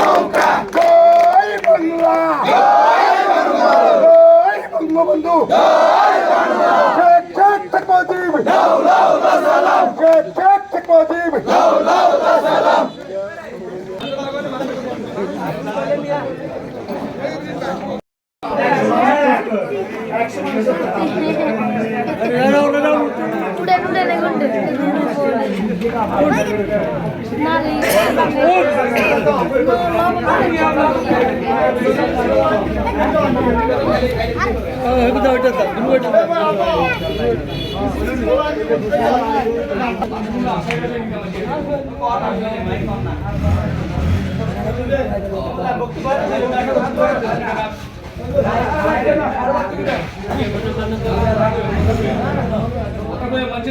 নৌকা। জয় বাংলা। জয় বঙ্গবন্ধু শেখ শেখ শেখ মুজিব শেখ শেখ শেখ মুজিব উড়ে উড়ে রেগুন্ডে নালি మంచి